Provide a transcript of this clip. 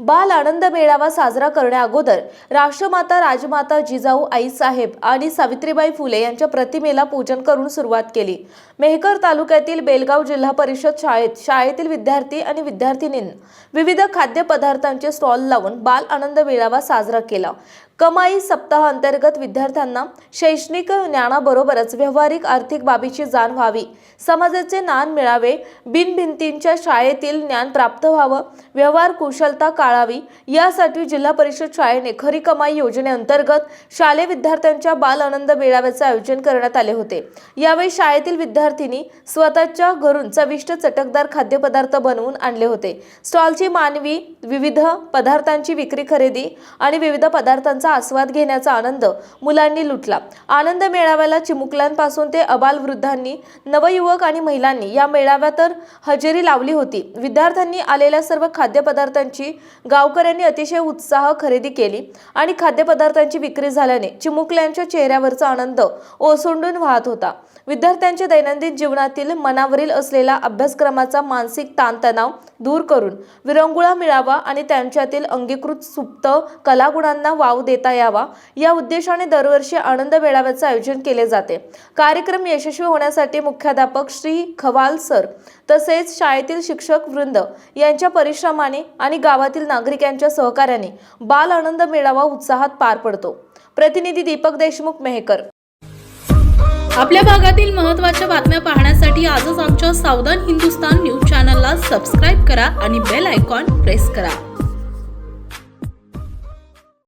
बाल आनंद मेळावा साजरा करण्याअगोदर राष्ट्रमाता राजमाता जिजाऊ आईसाहेब आणि सावित्रीबाई फुले यांच्या प्रतिमेला पूजन करून सुरुवात केली. मेहकर तालुक्यातील बेलगाव जिल्हा परिषद शाळेत शाळेतील विद्यार्थी आणि विद्यार्थिनीं विविध खाद्यपदार्थांचे स्टॉल लावून बाल आनंद मेळावा साजरा केला. कमाई सप्ताह अंतर्गत विद्यार्थ्यांना शैक्षणिक ज्ञानाबरोबरच व्यावहारिक आर्थिक बाबीची जाण व्हावी. समाजाचे ज्ञान मिळावे बिनभिंतींच्या शाळेतील ज्ञान प्राप्त व्हावं व्यवहार कुशलता काळावी यासाठी जिल्हा परिषद शाळेने खरी कमाई योजनेअंतर्गत शालेय विद्यार्थ्यांच्या बाल आनंद मेळाव्याचे आयोजन करण्यात आले होते. यावेळी शाळेतील विद्यार्थिनी स्वतःच्या घरून चविष्ट चटकदार खाद्यपदार्थ बनवून आणले होते. स्टॉलची मानवी विविध पदार्थांची विक्री खरेदी आणि विविध पदार्थांचा आस्वाद घेण्याचा आनंद मुलांनी लुटला. आनंद मेळाव्याला चिमुकल्यांपासून ते अबाल वृद्धांनी नवयुवक आणि महिलांनी या मेळाव्यात तर हजेरी लावली होती. विद्यार्थ्यांनी आलेल्या सर्व खाद्यपदार्थांची गावकऱ्यांनी अतिशय उत्साह खरेदी केली आणि खाद्यपदार्थांची विक्री झाल्याने चिमुकल्यांच्या चेहऱ्यावरचा आनंद ओसंडून वाहत होता. विद्यार्थ्यांच्या दैनंदिन जीवनातील मनावरील असलेला अभ्यासक्रमाचा मानसिक ताणतणाव दूर करून विरंगुळा मिळावा आणि त्यांच्यातील अंगीकृत सुप्त कलागुणांना वाव दे यावा. या उद्देशाने दरवर्षी आनंद मेळाव्याचे आयोजन केले जाते. कार्यक्रम यशस्वी होण्यासाठी मुख्याध्यापक श्री खवाल सर तसेच शाळेतील शिक्षक वृंद यांच्या परिश्रमाने आणि गावातील नागरिकांच्या सहकार्याने बाल आनंद मेळावा उत्साहात पार पडतो. प्रतिनिधी दीपक देशमुख मेहकर. आपल्या भागातील महत्त्वाच्या बातम्या पाहण्यासाठी आजच आमच्या सावधान हिंदुस्तान न्यूज चॅनलला सबस्क्राईब करा आणि बेल आयकॉन प्रेस करा.